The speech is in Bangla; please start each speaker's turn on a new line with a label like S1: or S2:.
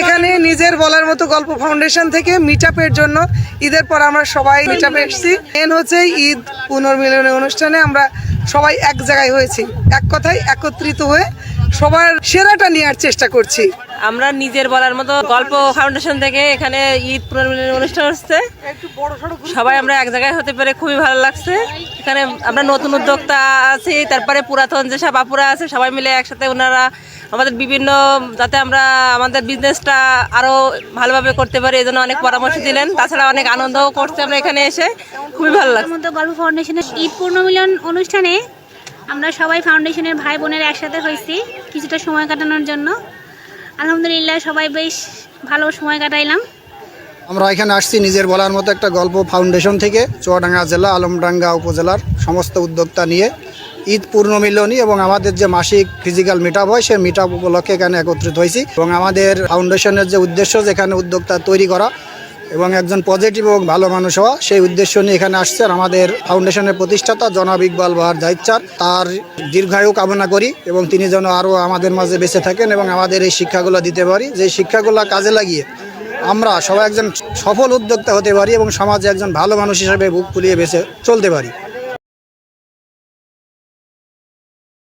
S1: এখানে নিজের বলার মতো গল্প ফাউন্ডেশন থেকে মিট জন্য ঈদের পর আমরা সবাই মিট আপে এসেছি। মেন হচ্ছে ঈদ পুনর্মিলনের অনুষ্ঠানে আমরা সবাই এক জায়গায় হয়েছি। এক কথায় একত্রিত হয়ে সবার সেরাটা নেওয়ার চেষ্টা করছি।
S2: আমরা নিজের বলার মতো গল্প ফাউন্ডেশন থেকে এখানে ঈদ পুনর্মিলনী অনুষ্ঠান হচ্ছে। সবাই আমরা এক জায়গায় হতে পেরে খুবই ভালো লাগছে। এখানে আমরা নতুন উদ্যোক্তা আছি, তারপরে পুরাতন যেসব আপুরা আছে, সবাই মিলে একসাথে ওনারা আমাদের বিভিন্ন যাতে আমরা আমাদের বিজনেসটা আরও ভালোভাবে করতে পারি এই জন্য অনেক পরামর্শ দিলেন। তাছাড়া অনেক আনন্দও করছে আমরা এখানে এসে। খুবই ভালো লাগছে।
S3: গল্প ফাউন্ডেশনের ঈদ পূর্ণমিলন অনুষ্ঠানে আমরা সবাই ফাউন্ডেশনের ভাই বোনের একসাথে হয়েছি কিছুটা সময় কাটানোর জন্য। আলহামদুলিল্লাহ সবাই বেশ ভালো সময় কাটাইলাম।
S4: আমরা এখানে আসছি নিজের বলার মতো একটা গল্প ফাউন্ডেশন থেকে চুয়াডাঙ্গা জেলা আলমডাঙ্গা উপজেলার সমস্ত উদ্যোক্তা নিয়ে। ঈদ পূর্ণমিলনী এবং আমাদের যে মাসিক ফিজিক্যাল মিট হয়, সেই মিট উপলক্ষে এখানে একত্রিত হয়েছি। এবং আমাদের ফাউন্ডেশনের যে উদ্দেশ্য যেখানে উদ্যোক্তা তৈরি করা এবং একজন পজিটিভ এবং ভালো মানুষ হওয়া, সেই উদ্দেশ্য নিয়ে এখানে আসছে। আর আমাদের ফাউন্ডেশনের প্রতিষ্ঠাতা জনাব ইকবাল বাহার জাহিদচার তার দীর্ঘায়ু কামনা করি এবং তিনি যেন আরও আমাদের মাঝে বেঁচে থাকেন এবং আমাদের এই শিক্ষাগুলো দিতে পারি। যে শিক্ষাগুলো কাজে লাগিয়ে আমরা সবাই একজন সফল উদ্যোক্তা হতে পারি এবং সমাজে একজন ভালো মানুষ হিসেবে বুক ফুলিয়ে বেঁচে চলতে পারি।